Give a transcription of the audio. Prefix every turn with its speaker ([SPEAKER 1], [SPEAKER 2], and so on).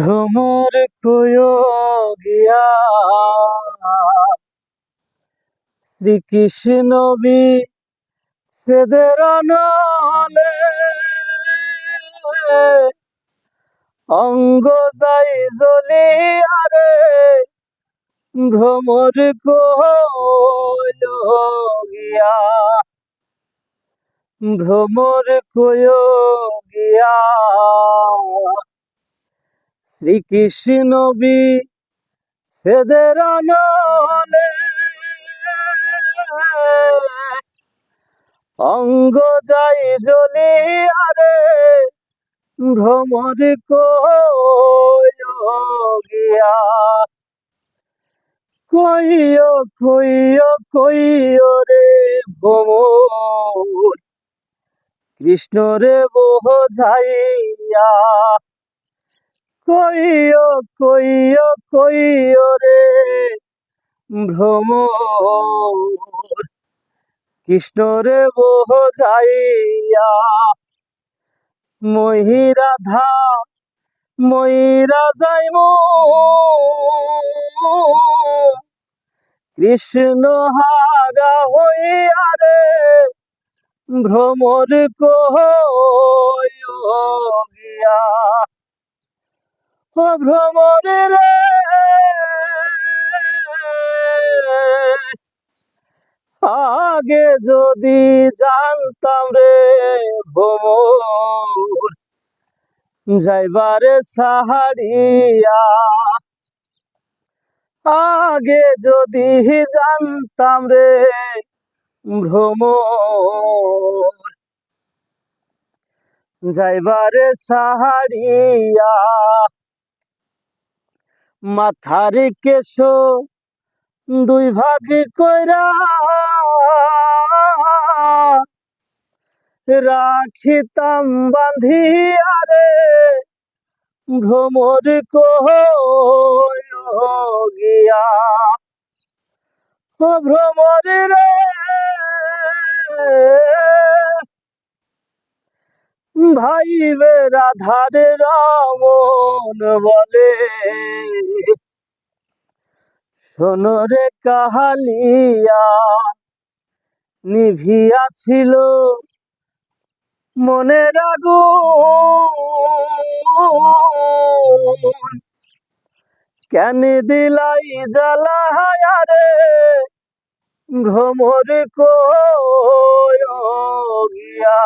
[SPEAKER 1] ভ্রমর কয়ো Shrikrishna B অঙ্গ যাই জ্বলি আরে ভ্রমর গিয়া। ভ্রমর কয়ো শ্রীকৃষ্ণ বি সেদের অঙ্গ যাই জ্বলি, আরে ভ্রমর গিয়া। কইও কইও কইও রে কৃষ্ণ রে বহ যাইয়া। কইও কইও কইও রে। ভ্রমর, কৃষ্ণ রে বহ যাইয়া। মহি রাধা ময়রা যাইম। কৃষ্ণ হারা হইয়া রে, ভ্রমর কহিয়া ও আগে যদি জানতাম রে ভ্রমর যাইবারে সাহারিয়া। আগে যদি জানতাম রে ভ্রমর যাইবারে সাহারিয়া। মাথার কেশ দুই ভাগ কইরা রাখিতাম বাঁধিয়া রে ভ্রমর গিয়া ভ্রমর রে, ভাইবে রাধারে রামন বলে। সোনরে কাহালিয়া নিভিয়া ছিল মনে রাগু কেন দিলাই জ্বালাহায়া রে ভ্রমর গিয়া